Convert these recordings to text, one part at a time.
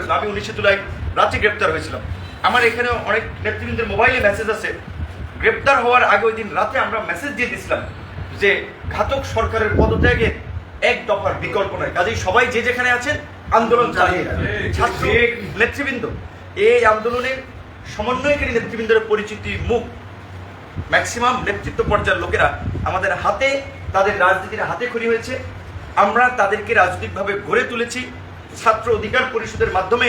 হয়েছিল আমি উনিশে জুলাই রাতে গ্রেপ্তার হয়েছিলাম। আমার এখানে অনেক নেতৃবৃন্দের মোবাইলে মেসেজ আছে। গ্রেপ্তার হওয়ার আগে ওই দিন রাতে আমরা মেসেজ দিয়ে দিয়েছিলাম যে ঘাতক সরকারের পদত্যাগে এক দফার বিকল্প নয় কাজেই সবাই যে যেখানে আছেন আন্দোলন চালিয়ে ছাত্র নেতৃবৃন্দ এই আন্দোলনের সমন্বয়কারী নেতৃবৃন্দের পরিচিতি মুখ। ম্যাক্সিমাম নেতৃত্ব পর্যায়ের লোকেরা আমাদের হাতে তাদের রাজনীতির হাতে খড়ি হয়েছে। আমরা তাদেরকে রাজনৈতিকভাবে গড়ে তুলেছি। ছাত্র অধিকার পরিষদের মাধ্যমে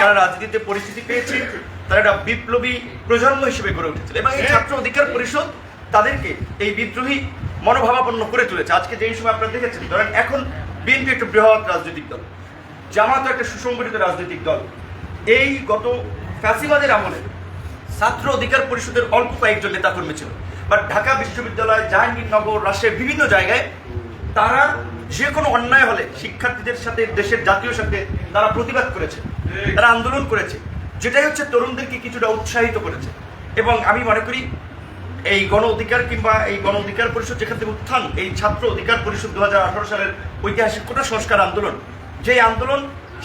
তারা রাজনীতিতে পরিচিতি পেয়েছে তারা একটা বিপ্লবী প্রজন্ম হিসেবে গড়ে উঠেছিল। এবং এই ছাত্র অধিকার পরিষদ তাদেরকে এই বিদ্রোহী মনোভাবাপন্ন করে তুলেছে। আজকে যেই সময় আপনারা দেখেছেন ধরেন এখন বিএনপি একটা বৃহৎ রাজনৈতিক দল জামাত একটা সুসংগঠিত রাজনৈতিক দল। এই গত ফ্যাসিবাদের আমলে ছাত্র অধিকার পরিষদের অল্প কয়েকজন নেতাকর্মী ছিল। বাট ঢাকা বিশ্ববিদ্যালয় জাহাঙ্গীরনগর রাজশাহীর বিভিন্ন জায়গায় তারা যে কোনো অন্যায় হলে শিক্ষার্থীদের সাথে, দেশের জাতীয় সাথে তারা প্রতিবাদ করেছে, তারা আন্দোলন করেছে। যেটাই হচ্ছে তরুণদেরকে কিছুটা উৎসাহিত করেছে। এবং আমি মনে করি এই গণ অধিকার কিংবা এই গণ অধিকার পরিষদ যেখান থেকে উত্থান, এই ছাত্র অধিকার পরিষদ দুহাজার আঠারো সালের ঐতিহাসিক কোটা সংস্কার আন্দোলন যে আন্দোলন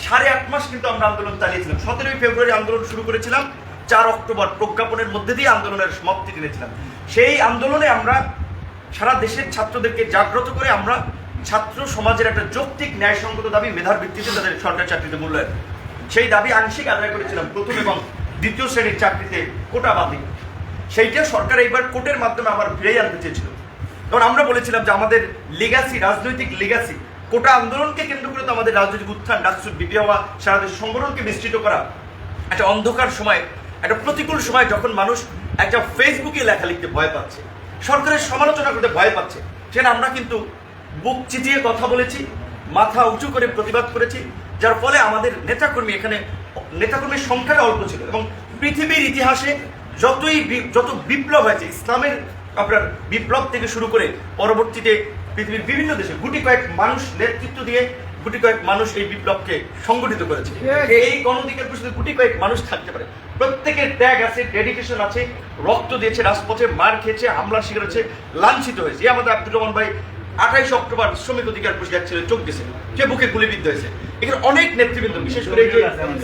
সাড়ে আট মাস কিন্তু আমরা আন্দোলন চালিয়েছিলাম। সতেরোই ফেব্রুয়ারি আন্দোলন শুরু করেছিলাম, চার অক্টোবর প্রজ্ঞাপনের মধ্যে দিয়ে আন্দোলনের সমাপ্তি টেনেছিলাম। সেই আন্দোলনে আমরা সারা দেশের ছাত্রদেরকে জাগ্রত করে আমরা ছাত্র সমাজের একটা যৌক্তিক ন্যায়সঙ্গত দাবি মেধার ভিত্তিতে তাদের সরকারি চাকরিতে মূল্যায়ন। সেই দাবি আংশিক আদায় করেছিলাম প্রথম এবং দ্বিতীয় শ্রেণির চাকরিতে কোটা বাতিল সেইটা সরকার এইবার কোর্টের মাধ্যমে আবার ফিরে আনতে চেয়েছিল। কারণ আমরা বলেছিলাম যে আমাদের লিগাসি রাজনৈতিক লিগাসি কোটা আন্দোলনকে কেন্দ্র করে তো আমাদের রাজনৈতিক উত্থান রাষ্ট্র বিপি হওয়া, সারা দেশের সংগঠনকে বিস্তৃত করা, একটা অন্ধকার সময়, একটা প্রতিকূল সময় যখন মানুষ একটা ফেসবুকে লেখা লিখতে ভয় পাচ্ছে, সরকারের সমালোচনা করতে ভয় পাচ্ছে, সেখানে আমরা কিন্তু বুক চিতিয়ে কথা বলেছি, মাথা উঁচু করে প্রতিবাদ করেছি, যার ফলে আমাদের নেতাকর্মী এখানে, নেতাকর্মীর সংখ্যাটা অল্প ছিল এবং পৃথিবীর ইতিহাসে যতই যত বিপ্লব হয়েছে, ইসলামের আপনার বিপ্লব থেকে শুরু করে পরবর্তীতে পৃথিবীর বিভিন্ন দেশে গুটি কয়েক মানুষ নেতৃত্ব দিয়ে গুটি কয়েক মানুষ এই বিপ্লবকে সংগঠিত করেছে। এই গণধিকার পরিষদে গুটি কয়েক মানুষ থাকতে পারে। প্রত্যেকের ত্যাগ আছে ডেডিকেশন আছে, রক্ত দিয়েছে, রাজপথে মার খেয়েছে হামলার শিকার হয়েছে, লাঞ্ছিত হয়েছে। আমাদের আব্দুর রহমান ভাই আঠাইশে অক্টোবর শ্রমিক অধিকার পরিষদ এক ছেলে চোখ দিয়েছে। যে বুকে গুলিবিদ্ধ হয়েছে। এখানে অনেক নেতৃবৃন্দ, বিশেষ করে যে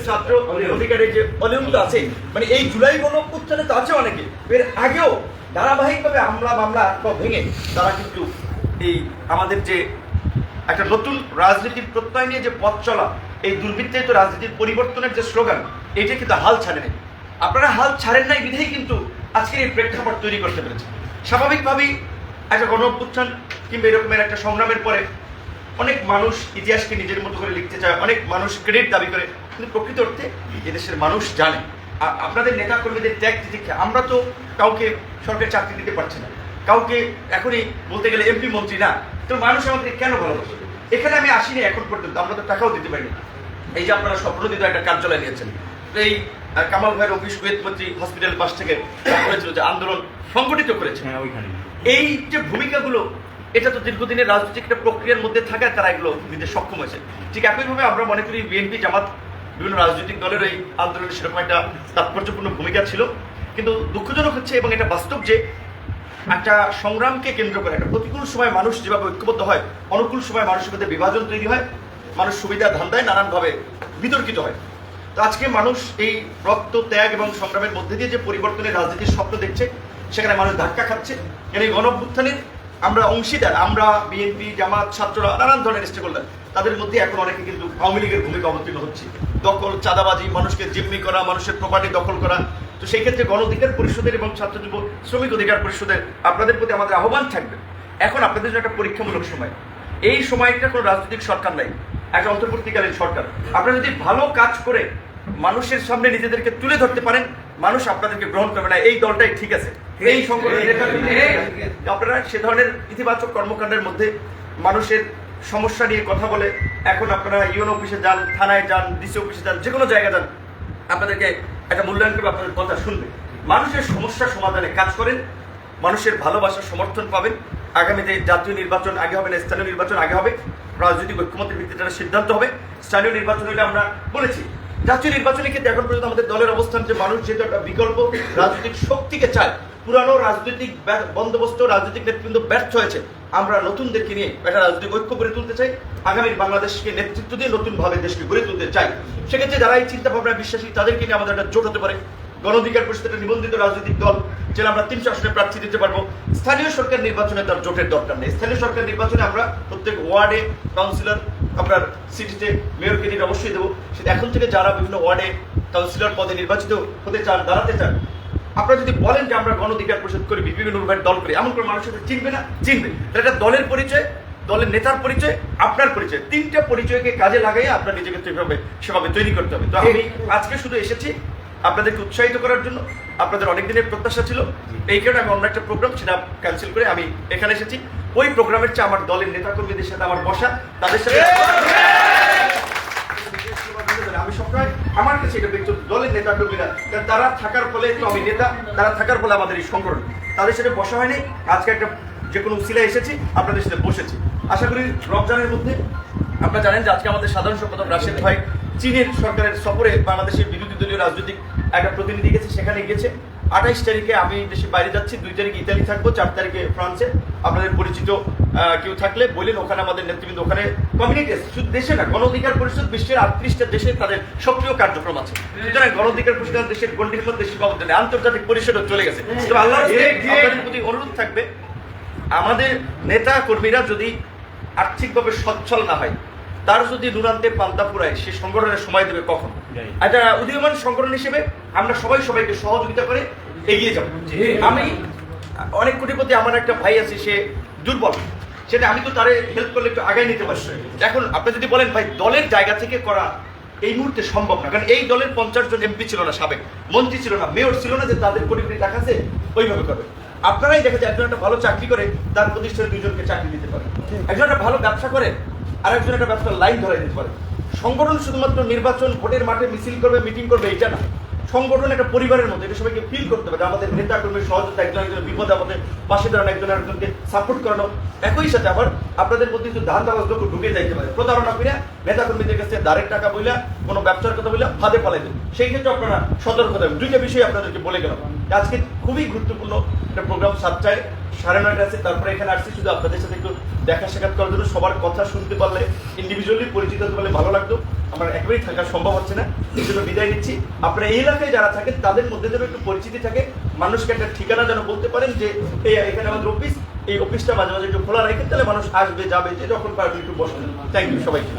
ছাত্র অধিকারের যে অনিয়মিত আছে মানে এই জুলাই গণ উত্থানে তো আছে অনেকে। এর আগেও ধারাবাহিকভাবে আমলা মামলা ভেঙে তারা কিন্তু এই আমাদের যে একটা নতুন রাজনীতির প্রত্যয় নিয়ে যে পথ চলা, এই দুর্বৃত্তায়িত রাজনীতির পরিবর্তনের যে স্লোগান এটা কিন্তু হাল ছাড়েনি আপনারা হাল ছাড়েন নাই বিধেই কিন্তু আজকের এই প্রেক্ষাপট তৈরি করতে পেরেছে স্বাভাবিকভাবেই একটা গণ কিংবা এরকমের একটা সংগ্রামের পরে অনেক মানুষ ইতিহাসকে নিজের মতো করে লিখতে চায় অনেক মানুষ ক্রেডিট দাবি করে কিন্তু প্রকৃত অর্থে এদেশের মানুষ জানে। আর আপনাদের নেতা কর্মীদের ত্যাগ তিতিক্ষা আমরা তো কাউকে সরকারি চাকরি দিতে পারছি না। কাউকে এখনই বলতে গেলে এমপি মন্ত্রী না তো মানুষ আমাদের কেন ভালোবাসে? এখানে আমি আসিনি এখন পর্যন্ত আমরা তো টাকাও দিতে পারিনি। এই যে আপনারা স্বপ্নদিত একটা কার্যালয় নিয়েছেন এই কামাল ভাইয়ের অফিস মন্ত্রী হসপিটালের পাশ থেকে করেছিল যে আন্দোলন সংগঠিত করেছে। হ্যাঁ ওইখানে। এই যে ভূমিকাগুলো এটা তো দীর্ঘদিনের রাজনৈতিক একটা প্রক্রিয়ার মধ্যে থাকায় তারা এগুলো নিতে সক্ষম হয়েছে। ঠিক একইভাবে আমরা মনে করি বিএনপি, জামাত, বিভিন্ন রাজনৈতিক দলের এই আন্দোলনে সেরকম একটা তাৎপর্যপূর্ণ ভূমিকা ছিল। কিন্তু দুঃখজনক হচ্ছে এবং এটা বাস্তব যে একটা সংগ্রামকে কেন্দ্র করে, একটা প্রতিকূল সময় মানুষ যেভাবে ঐক্যবদ্ধ হয়, অনুকূল সময় মানুষের মধ্যে বিভাজন তৈরি হয়, মানুষ সুবিধা ধান্দায় নানানভাবে বিতর্কিত হয়। তো আজকে মানুষ এই রক্ত, ত্যাগ এবং সংগ্রামের মধ্যে দিয়ে যে পরিবর্তনের রাজনীতির স্বপ্ন দেখছে, সেখানে মানুষ ধাক্কা খাচ্ছে। এই গণঅভ্যুত্থানের আমরা অংশীদার, আমরা বিএনপি, জামাত, ছাত্ররা, নানান ধরনের স্টেক হোল্ডার তাদের মধ্যে এখন অনেকে কিন্তু আওয়ামী লীগের ভূমিকা অবতীর্ণ হচ্ছে। দখল, চাঁদাবাজি, মানুষকে জিম্মি করা, মানুষের প্রপার্টি দখল করা। তো সেই ক্ষেত্রে গণ অধিকার পরিষদের এবং ছাত্র যুব শ্রমিক অধিকার পরিষদের আপনাদের প্রতি আমাদের আহ্বান থাকবে। এখন আপনাদের জন্য একটা পরীক্ষামূলক সময়। এই সময়টা কোনো রাজনৈতিক সরকার নাই একটা অন্তর্বর্তীকালীন সরকার। আপনারা যদি ভালো কাজ করে মানুষের সামনে নিজেদেরকে তুলে ধরতে পারেন, মানুষ আপনাদেরকে গ্রহণ করবে না। এই দলটাই ঠিক আছে। এই সংগঠনের আপনারা সে ধরনের ইতিবাচক কর্মকাণ্ডের মধ্যে মানুষের সমস্যা নিয়ে কথা বলে, এখন আপনারা ইউএন অফিসে যান, থানায় যান, ডিসি অফিসে যান যে কোনো জায়গায় যান, আপনাদেরকে একটা মূল্যায়ন করবে আপনাদের কথা শুনবে। মানুষের সমস্যা সমাধানে কাজ করেন, মানুষের ভালোবাসার সমর্থন পাবেন। আগামীতে জাতীয় নির্বাচন আগে হবে না, স্থানীয় নির্বাচন আগে হবে। রাজনৈতিক ঐক্যমতের ভিত্তিতে একটা সিদ্ধান্ত হবে। স্থানীয় নির্বাচন হলে আমরা বলেছি, জাতীয় নির্বাচনের ক্ষেত্রে এখন পর্যন্ত আমাদের দলের অবস্থান যে মানুষ যেহেতু একটা বিকল্প রাজনৈতিক শক্তিকে চায় পুরানো রাজনৈতিক বন্দোবস্ত, রাজনৈতিক নেতৃবৃন্দ ব্যর্থ হয়েছে। আমরা নতুনদেরকে নিয়ে একটা রাজনৈতিক ঐক্য গড়ে তুলতে চাই। আগামীর বাংলাদেশকে নেতৃত্ব দিয়ে নতুনভাবে দেশকে গড়ে তুলতে চাই। সেক্ষেত্রে যারা এই চিন্তা ভাবনা বিশ্বাসী, তাদেরকে নিয়ে আমাদের একটা জোট হতে পারে। গণ অধিকার পরিষদের নিবন্ধিত রাজনৈতিক দল, যেটা আমরা তিনশো আসনে প্রার্থী দিতে পারব। স্থানীয় সরকার নির্বাচনে তার জোটের দরকার নেই। স্থানীয় সরকার নির্বাচনে আমরা প্রত্যেক ওয়ার্ডে কাউন্সিলর, আপনার সিটিতে মেয়র ক্যান্ডিডেট অবশ্যই দেবো। এখন থেকে যারা বিভিন্ন ওয়ার্ডে কাউন্সিলর পদে নির্বাচিত হতে চান, দাঁড়াতে চান আপনারা যদি বলেন যে আমরা গণ অধিকার পরিষদ করি বিভিন্ন উন্নয়ন দল করি এমন করে মানুষ চিনবে না? চিনবে। তাহলে এটা দলের পরিচয় দলের নেতার পরিচয় আপনার পরিচয়। তিনটা পরিচয়কে কাজে লাগাই আপনার নিজেকে সেভাবে সেভাবে তৈরি করতে হবে। তো আমি আজকে শুধু এসেছি আপনাদেরকে উৎসাহিত করার জন্য। আপনাদের অনেক দিনের প্রত্যাশা ছিল। এই কারণে আমি অন্য একটা প্রোগ্রাম সেটা ক্যান্সেল করে আমি এখানে এসেছি। ওই প্রোগ্রামের চেয়ে আমার দলের নেতাকর্মীদের সাথে আমার বসা তাদের সাথে আমার কাছে এটা ব্যক্তিগত দলের নেতা কর্মীরা তারা থাকার ফলে তো আমি নেতা, তারা থাকার ফলে আমাদের এই সংগঠন। তাদের সাথে বসা হয়নি, আজকে একটা যে কোনো উসিলা এসেছি, আপনাদের সাথে বসেছি। আশা করি রমজানের মধ্যে আপনারা জানেন যে আজকে আমাদের সাধারণ সম্পাদক রাশেদ ভাই, চীনের সরকারের সফরে বাংলাদেশের বিরোধী দলীয় রাজনৈতিক একটা প্রতিনিধি গেছে, সেখানে গেছে। আঠাইশ তারিখে আমি দেশে বাইরে যাচ্ছি দুই তারিখে ইতালি থাকব চার তারিখে ফ্রান্সে। আপনাদের পরিচিত কেউ থাকলে বললেন ওখানে আমাদের নেতৃবৃন্দ ওখানে কমিউনিটি আছে। শুধু দেশে না গণ অধিকার পরিষদ বিশ্বের আটত্রিশটা দেশে তাদের সক্রিয় কার্যক্রম আছে। সুতরাং গণ অধিকার পরিষদ দেশের মধ্যে সীমাবদ্ধ নেই আন্তর্জাতিক পরিষদও চলে গেছে। আল্লাহ আপনাদের প্রতি অনুরোধ থাকবে আমাদের নেতা কর্মীরা যদি আর্থিকভাবে সচ্ছল না হয় তার যদি নুরান্তে পান্তা পুরায় সে সংগঠনের সময় দেবে কখন? একটা উদীয়মান সংগঠন হিসেবে আমরা সবাই সবাইকে সহযোগিতা করে এগিয়ে যাব। আমি অনেক কোটিপতি আমার একটা ভাই আছে সে দুর্বল। সেটা আমি তো তারে হেল্প করলে একটু আগায় নিতে পারছি এখন আপনি যদি বলেন ভাই দলের জায়গা থেকে করা এই মুহূর্তে সম্ভব না। কারণ এই দলের পঞ্চাশ জন এমপি ছিল না সাবেক। মন্ত্রী ছিল না মেয়র ছিল না যে তাদের কোটি কোটি টাকা আছে ওইভাবে করবে আপনারাই দেখা যায় একজন একটা ভালো চাকরি করে তার প্রতিষ্ঠানে দুজনকে চাকরি দিতে পারে। একজন একটা ভালো ব্যবসা করে আর একজন একটা ব্যবসার লাইন ধরাই দিতে পারে। সংগঠন শুধুমাত্র নির্বাচন, ভোটের মাঠে মিছিল করবে, মিটিং করবে এটা না। সংগঠন একটা পরিবারের মতো, এটা সবাইকে ফিল করতে হবে আমাদের নেতা কর্মীর সহযোগিতা, একজন একজন বিপদ আপদে পাশে দাঁড়ানো, একজন একজনকে সাপোর্ট করানো। একই সাথে আবার আপনাদের মধ্যে কিছু ধান দাবাজ লোক ঢুকে যাইতে পারে। প্রতারণা করে নেতা কর্মীদের কাছে দাঁড়ের টাকা বইলা, কোনো ব্যবসার কথা বইলা ফাঁদে পালাই দেন। সেই ক্ষেত্রে আপনারা সতর্ক থাকবেন দুইটা বিষয় আপনাদেরকে বলে গেলাম। আজকে খুবই গুরুত্বপূর্ণ একটা প্রোগ্রাম সাতটায়, সাড়ে নয়টা আছে, তারপরে এখানে আসছি শুধু আপনাদের সাথে একটু দেখা সাক্ষাৎ করার জন্য। সবার কথা শুনতে পারলে ইন্ডিভিজুয়ালি পরিচিত হতে পারলে ভালো লাগতো। আমার একবারই থাকা সম্ভব হচ্ছে না। এই জন্য বিদায় নিচ্ছি। আপনারা এই এলাকায় যারা থাকেন, তাদের মধ্যে যেন একটু পরিচিতি থাকে, মানুষকে একটা ঠিকানা যেন বলতে পারেন যে, এই এখানে আমাদের অফিস এই অফিসটা মাঝে মাঝে একটু খোলা রেখে তাহলে মানুষ আসবে, যাবে, যে যখন পারবে একটু বসবেন থ্যাংক ইউ সবাইকে।